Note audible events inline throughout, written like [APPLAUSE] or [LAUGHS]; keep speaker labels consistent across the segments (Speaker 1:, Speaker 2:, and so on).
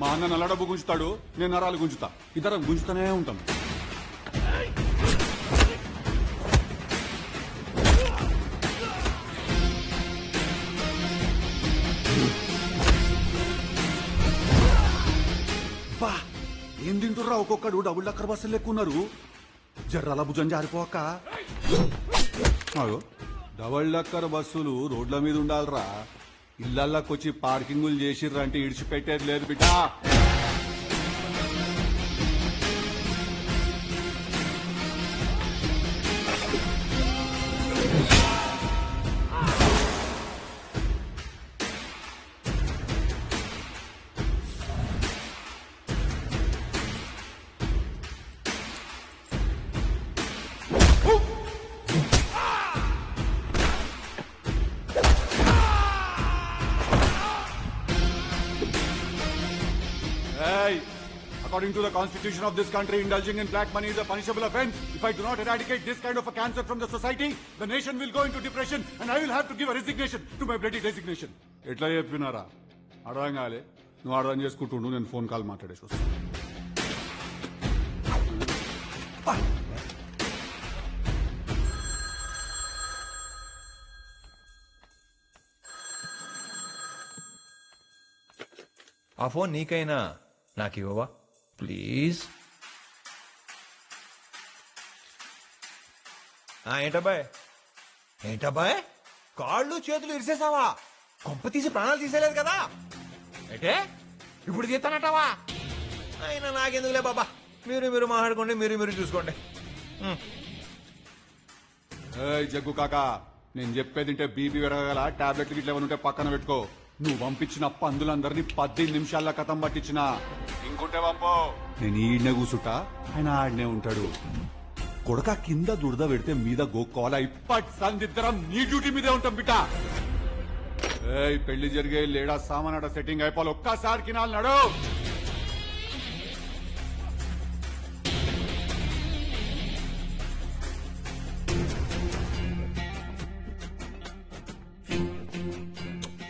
Speaker 1: మా అన్న నల్ల డబ్బు గుంజుతాడు నేను నరాలు గుంజుతా. ఇద్దరం గుంజుతానే ఉంటాం. బా ఏం తింటుర్రా ఒక్కొక్కడు? డబుల్ డక్కర్ బస్సులు ఎక్కున్నారు జర్రాల భుజం జారిపోక. డబుల్ డక్కర్ బస్సులు రోడ్ల మీద ఉండాలిరా. ఇళ్ళల్లోకొచ్చి పార్కింగులు చేసిర్రంటే ఇడిచిపెట్టేది లేదు బిడ్డా. According to the constitution of this country, indulging in black money is a punishable offense. If I do not eradicate this kind of a cancer from the society, the nation will go into depression and I will have to give a resignation to my bloody resignation. ఎట్లా చెప్పినారా అర్థం కాలే నువ్వు అర్థం చేసుకుంటుండు నేను phone call మాట్లాడేసి వస్తాను
Speaker 2: ఆ phone నీకైనా నాకు ఇవ్వవా ప్లీజ్. ఆ, ఏంటబ్బాయ్? ఏంటబ్బాయ్? కాళ్ళు చేతులు ఇరిసేసావా? కొంప తీసి ప్రాణాలు తీసేలేదు కదా? అంటే ఇప్పుడు తీస్తానటావా? అయినా నాకెందుకులే బాబా? మీరు మీరు మాట్లాడుకోండి మీరు మీరు చూసుకోండి.
Speaker 1: ఏయ్ జగ్గు కాకా నేను చెప్పేది తింటే బీపీ పెరగగల టాబ్లెట్లు ఇట్లా ఉంటే పక్కన పెట్టుకో. నువ్వు పంపించిన పందులందరినీ పద్దెనిమిది నిమిషాల్లో కథం పట్టించినా. అనుకుంటే పంపో నేను ఈడనే కూసుంటా? ఆయన ఆడనే ఉంటాడు. కొడక కింద దురద పెడితే మీద గోక్కోవాలా ఇప్పటి సందిద్దరం నీ డ్యూటీ మీదే ఉంటాం బిట్ట ఏయ్ పెళ్ళి జరిగే లేడా సామానాడ సెట్టింగ్ అయిపోవాలి. ఒక్కసారి కినాలు నడు.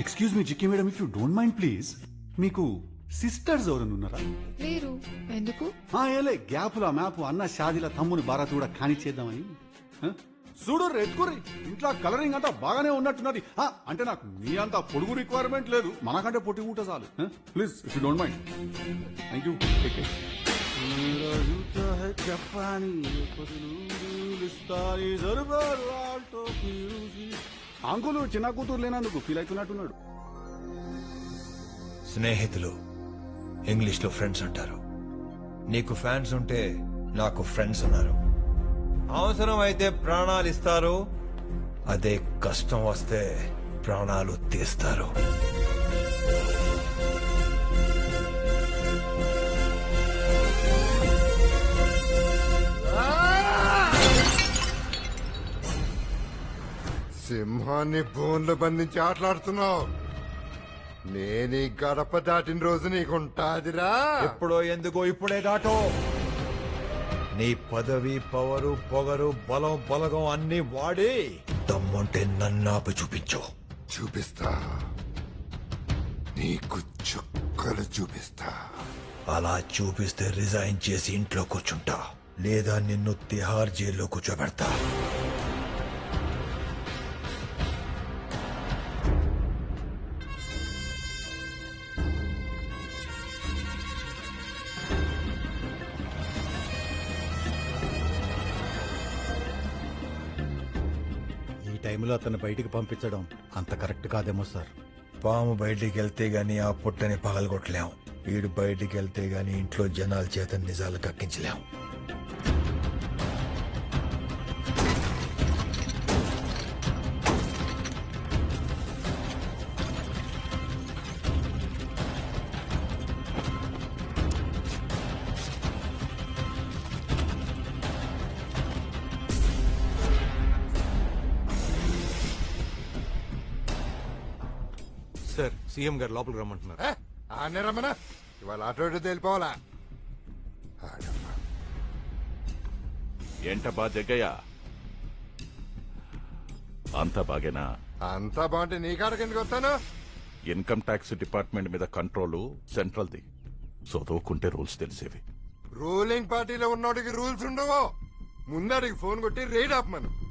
Speaker 1: Excuse me Jikki madam if you don't mind please మీకు సిస్టర్స్ ఎవరైనా ఉన్నారా?
Speaker 3: లేరు. ఎందుకు?
Speaker 1: ఆ, ఏలే గ్యాపుల మ్యాప్ అన్న షాదిల తమ్ముని భారత్ కూడా కానిచ్చేద్దామని? చూడు ఎత్తుకురి ఇంట్లో కలరింగ్ అంతా బాగానే ఉన్నట్టున్నది. ఆ, అంటే నాకు మీ అంత పొడుగు రిక్వైర్మెంట్ లేదు. మనకంటే పొట్టి ఉంటే చాలు. Please if you don't mind thank you జపానీ uncle చిన్న కూతురు లేనందుకు ఫీల్ అవుతున్నట్టున్నాడు.
Speaker 2: స్నేహితులు ఇంగ్లీష్లో ఫ్రెండ్స్ అంటారు. నీకు ఫ్యాన్స్ ఉంటే నాకు ఫ్రెండ్స్ ఉన్నారు అవసరం అయితే ప్రాణాలు ఇస్తారు. అదే కష్టం వస్తే ప్రాణాలు తీస్తారు.
Speaker 4: సింహాన్ని బోన్లో బంధించి ఆటలాడుతున్నావు. నేను ఈ గడప దాటిన రోజు నీకుంటాదిరా.
Speaker 2: ఎప్పుడో ఎందుకో ఇప్పుడే దాటో. నీ పదవి పవరు పొగరు బలం బలగం అన్ని వాడి దమ్ముంటే నన్నాపి చూపించు.
Speaker 4: చూపిస్తా. నీకు చుక్కలు చూపిస్తా.
Speaker 2: అలా చూపిస్తే రిజైన్ చేసి ఇంట్లో కూర్చుంటా. లేదా నిన్ను తిహార్ జైల్లో కూర్చోబెడతా.
Speaker 5: టైంలో అతను బయటికి పంపించడం అంత కరెక్ట్ కాదేమో సార్.
Speaker 2: పాము బయటికి వెళ్తే గాని ఆ పుట్టని పగలగొట్టలేం. వీడు బయటికి వెళ్తే గాని ఇంట్లో జనాల చేత నిజాలు కక్కించలేం.
Speaker 6: సార్ సీఎం గారు లోపలికి రమ్మంటున్నారు.
Speaker 4: ఆనే రమ్మనా? ఇవాళ అటు ఇటు తెలిపోవాలా?
Speaker 7: ఏంటబ్బా జగ్గయ్య అంత బాగేనా?
Speaker 4: అంతా బాగుంటే నీ కాడకి ఎందుకు వస్తాను?
Speaker 7: ఇన్కమ్ ట్యాక్స్ డిపార్ట్మెంట్ మీద కంట్రోలు సెంట్రల్ది. చదువుకుంటే రూల్స్ తెలిసేవి.
Speaker 4: రూలింగ్ పార్టీలో ఉన్నోడికి రూల్స్ ఉండవు. ముందడికి ఫోన్ కొట్టి raid ఆపమను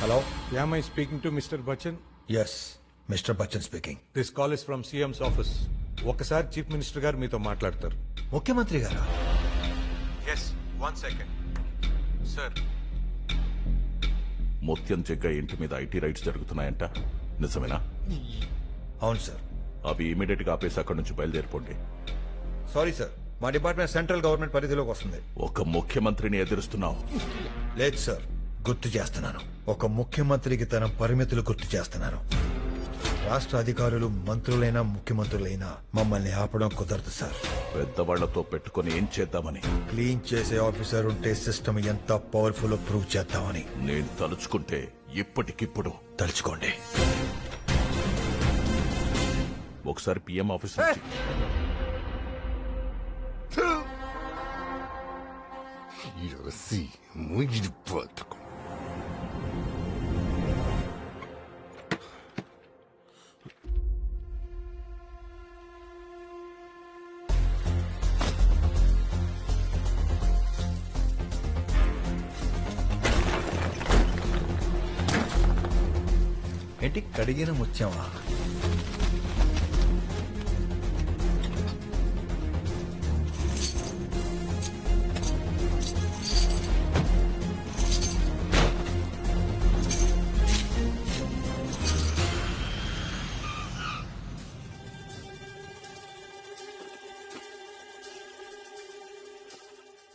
Speaker 2: hello
Speaker 6: am I speaking to mister Bachchan
Speaker 2: yes mister Bachchan speaking
Speaker 6: this call is from CM's office ఒకసారి చీఫ్ మినిస్టర్ గారు మీతో మాట్లాడతారు.
Speaker 2: ముఖ్యమంత్రి గారా?
Speaker 6: ఎస్ వన్ సెకండ్ సార్
Speaker 7: ముత్యం జగ్గ ఇంటి మీద ఐటీ రైట్స్ జరుగుతున్నాయంట. నిజమేనా?
Speaker 2: అవును సార్
Speaker 7: అవి ఇమీడియట్గా ఆపేసి అక్కడి నుంచి బయలుదేరిపోండి.
Speaker 2: సారీ సార్ మా డిపార్ట్మెంట్ సెంట్రల్ గవర్నమెంట్ పరిధిలోకి వస్తుంది.
Speaker 7: ఒక ముఖ్యమంత్రిని ఎదురుస్తున్నావు.
Speaker 2: లేదు సార్ గుర్తు చేస్తున్నాను. ఒక ముఖ్యమంత్రికి తన పరిమితులు గుర్తు చేస్తున్నాను. రాష్ట్ర అధికారులు మంత్రులైనా ముఖ్యమంత్రులైనా మమ్మల్ని ఆపడం కుదరదు సార్.
Speaker 7: పెద్దవాళ్ళతో పెట్టుకొని ఏం చేద్దామని?
Speaker 2: క్లీన్ చేసే ఆఫీసర్ ఉంటే సిస్టమ్ ఎంత పవర్ఫుల్ ప్రూవ్ చేద్దామని.
Speaker 7: నేను తలుచుకుంటే ఇప్పటికిప్పుడు
Speaker 2: తలుచుకోండి.
Speaker 7: ఒకసారి పిఎం ఆఫీస్ [LAUGHS]
Speaker 4: puto.
Speaker 2: ఏంటి కడిగిన ముత్యమా?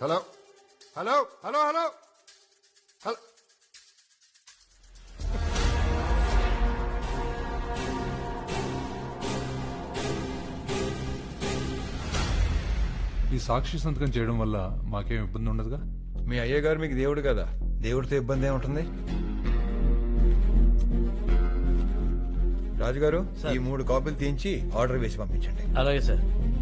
Speaker 4: Hello. Hello hello hello. Hello.
Speaker 8: ఈ సాక్షి సంతకం చేయడం వల్ల మాకేం ఇబ్బంది ఉండదుగా?
Speaker 2: మీ అయ్య గారు మీకు దేవుడు కదా. దేవుడితో ఇబ్బంది ఏముంటుంది? రాజుగారు ఈ మూడు కాపీలు తీయించి ఆర్డర్ వేసి పంపించండి.
Speaker 9: అలాగే సార్.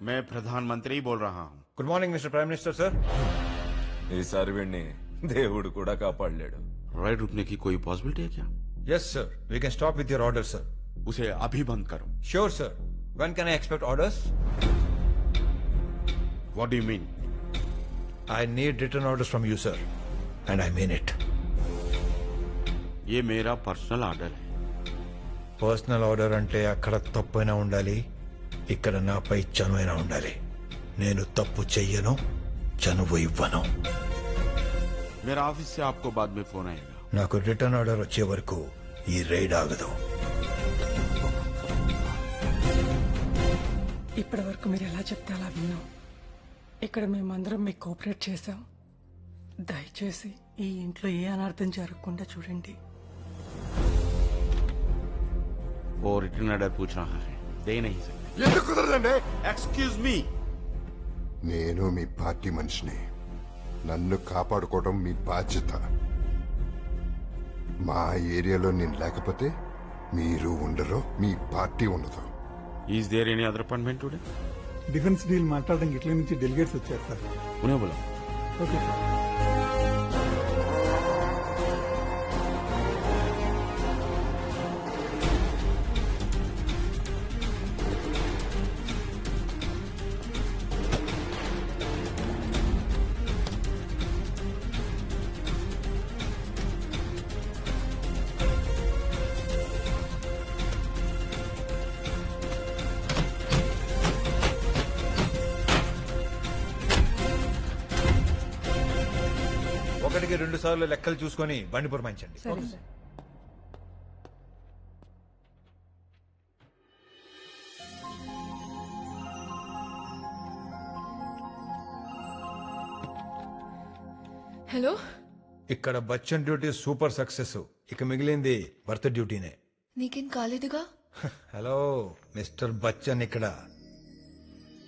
Speaker 10: मैं प्रधानमंत्री बोल रहा हूँ
Speaker 2: good morning mister prime minister sir
Speaker 11: ఈసారి వీడిని దేవుడు కూడా కాపాడలేడు
Speaker 10: राइड रुकने की कोई पॉसिबिलिटी है क्या
Speaker 2: yes sir we can stop with your order sir
Speaker 10: उसे अभी बंद करो
Speaker 2: sure sir when can I expect orders
Speaker 10: what do you mean
Speaker 2: I need return orders from you sir and I mean it
Speaker 10: ये मेरा personal order है
Speaker 2: personal order అంటే అక్కడ తప్పైనా ఉండాలి ఇక్కడ నాపై చనువైనా ఉండాలి నేను తప్పు చెయ్యను చనువు ఇవ్వను
Speaker 10: मेरा ऑफिस से आपको बाद में फोन आएगा
Speaker 2: నాకు రిటర్న్ ఆర్డర్ వచ్చే వరకు ఈ రైడ్ ఆగదు
Speaker 12: ఇప్పటి వరకు మీరు ఎలా చెప్తే అలా విన్నాం ఇక్కడ మేమందరం మీకు కోఆపరేట్ చేశాం దయచేసి ఈ ఇంట్లో ఏ అనర్థం జరగకుండా చూడండి
Speaker 10: वो रिटर्न ऑर्डर पूछ रहा है దేనా
Speaker 4: ఎందుకు కుదరదండి?
Speaker 10: ఎక్స్క్యూజ్ మీ
Speaker 4: నేను మీ పార్టీ మనిషిని. నన్ను కాపాడుకోవడం మీ బాధ్యత. మా ఏరియాలో నేను లేకపోతే మీరు ఉండరు మీ పార్టీ ఉండదు.
Speaker 10: Is there any other appointment today
Speaker 8: defence deal మాట్లాడడానికి ఇట్లా నుంచి డెలిగేట్స్ వచ్చారు సార్.
Speaker 10: ఉనే బులం.
Speaker 8: ఓకే సార్
Speaker 2: ఒకటికి రెండు సార్లు లెక్కలు చూసుకొని బండి పురమాయించండి.
Speaker 12: సరే సార్
Speaker 3: హలో?
Speaker 2: ఇక్కడ బచ్చన్ డ్యూటీ సూపర్ సక్సెస్. ఇక మిగిలింది భర్త డ్యూటీనే.
Speaker 3: నీకేం కాలేదుగా?
Speaker 2: హలో మిస్టర్ బచ్చన్ ఇక్కడ.